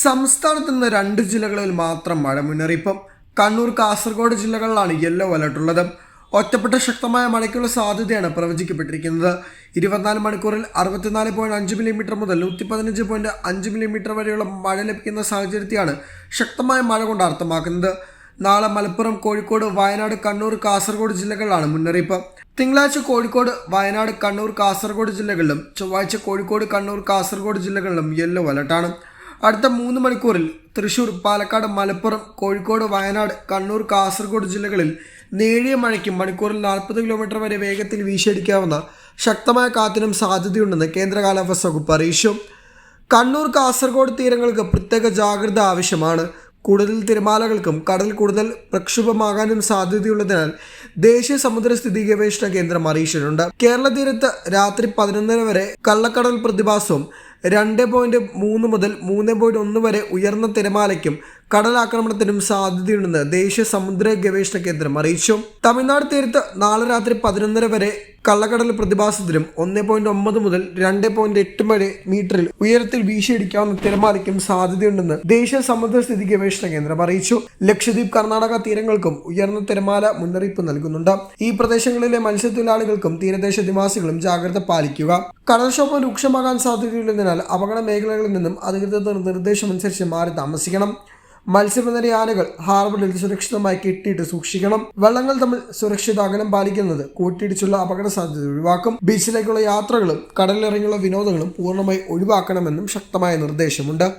സംസ്ഥാനത്ത് നിന്ന് രണ്ട് ജില്ലകളിൽ മാത്രം മഴ മുന്നറിയിപ്പും. കണ്ണൂർ കാസർഗോഡ് ജില്ലകളിലാണ് യെല്ലോ അലർട്ട് ഉള്ളത്. ഒറ്റപ്പെട്ട ശക്തമായ മഴയ്ക്കുള്ള സാധ്യതയാണ് പ്രവചിക്കപ്പെട്ടിരിക്കുന്നത്. ഇരുപത്തിനാല് മണിക്കൂറിൽ അറുപത്തിനാല് പോയിന്റ് അഞ്ച് മില്ലിമീറ്റർ മുതൽ നൂറ്റി പതിനഞ്ച് പോയിന്റ് അഞ്ച് മില്ലിമീറ്റർ വരെയുള്ള മഴ ലഭിക്കുന്ന സാഹചര്യത്തെയാണ് ശക്തമായ മഴ കൊണ്ട് അർത്ഥമാക്കുന്നത്. നാളെ മലപ്പുറം കോഴിക്കോട് വയനാട് കണ്ണൂർ കാസർഗോഡ് ജില്ലകളിലാണ് മുന്നറിയിപ്പ്. തിങ്കളാഴ്ച കോഴിക്കോട് വയനാട് കണ്ണൂർ കാസർഗോഡ് ജില്ലകളിലും ചൊവ്വാഴ്ച കോഴിക്കോട് കണ്ണൂർ കാസർഗോഡ് ജില്ലകളിലും യെല്ലോ അലർട്ടാണ്. അടുത്ത മൂന്ന് മണിക്കൂറിൽ തൃശൂർ പാലക്കാട് മലപ്പുറം കോഴിക്കോട് വയനാട് കണ്ണൂർ കാസർഗോഡ് ജില്ലകളിൽ നേരിയ മഴയ്ക്കും മണിക്കൂറിൽ നാൽപ്പത് കിലോമീറ്റർ വരെ വേഗത്തിൽ വീശിയടിക്കാവുന്ന ശക്തമായ കാറ്റിനും സാധ്യതയുണ്ടെന്ന് കേന്ദ്ര കാലാവസ്ഥ വകുപ്പ് അറിയിച്ചു. കണ്ണൂർ കാസർഗോഡ് തീരങ്ങൾക്ക് പ്രത്യേക ജാഗ്രത ആവശ്യമാണ്. കൂടുതൽ തിരമാലകൾക്കും കടൽ കൂടുതൽ പ്രക്ഷുഭമാകാനും സാധ്യതയുള്ളതിനാൽ ദേശീയ സമുദ്രസ്ഥിതി ഗവേഷണ കേന്ദ്രം അറിയിച്ചിട്ടുണ്ട്. കേരള തീരത്ത് രാത്രി പതിനൊന്നര വരെ കള്ളക്കടൽ പ്രതിഭാസവും രണ്ട് പോയിന്റ് മൂന്ന് മുതൽ മൂന്ന് പോയിന്റ് ഒന്ന് വരെ ഉയർന്ന തിരമാലയ്ക്കും കടലാക്രമണത്തിനും സാധ്യതയുണ്ടെന്ന് ദേശീയ സമുദ്ര ഗവേഷണ കേന്ദ്രം അറിയിച്ചു. തമിഴ്നാട് തീരത്ത് നാളെ രാത്രി പതിനൊന്നര വരെ കള്ളക്കടൽ പ്രതിഭാസത്തിലും ഒന്ന് പോയിന്റ് ഒമ്പത് മുതൽ രണ്ട് പോയിന്റ് എട്ട് വരെ മീറ്ററിൽ ഉയരത്തിൽ വീശിയടിക്കാവുന്ന തിരമാലയ്ക്കും സാധ്യതയുണ്ടെന്ന് ദേശീയ സമുദ്രസ്ഥിതി ഗവേഷണ കേന്ദ്രം അറിയിച്ചു. ലക്ഷദ്വീപ് കർണാടക തീരങ്ങൾക്കും ഉയർന്ന തിരമാല മുന്നറിയിപ്പ് നൽകുന്നുണ്ട്. ഈ പ്രദേശങ്ങളിലെ മത്സ്യത്തൊഴിലാളികൾക്കും തീരദേശ നിവാസികളും ജാഗ്രത പാലിക്കുക. കടൽക്ഷോഭം രൂക്ഷമാകാൻ സാധ്യതയുള്ളതിനാൽ അപകട മേഖലകളിൽ നിന്നും അധികൃതർ നിർദ്ദേശമനുസരിച്ച് മാറി താമസിക്കണം. മത്സ്യബന്ധന യാനകൾ ഹാർബറിൽ സുരക്ഷിതമായി കെട്ടിയിട്ട് സൂക്ഷിക്കണം. വള്ളങ്ങൾ തമ്മിൽ സുരക്ഷിത അകലം പാലിക്കുന്നത് കൂട്ടിയിടിച്ചുള്ള അപകട സാധ്യത ഒഴിവാക്കും. ബീച്ചിലേക്കുള്ള യാത്രകളും കടലിലിറങ്ങിയുള്ള വിനോദങ്ങളും പൂർണമായി ഒഴിവാക്കണമെന്നും ശക്തമായ നിർദ്ദേശമുണ്ട്.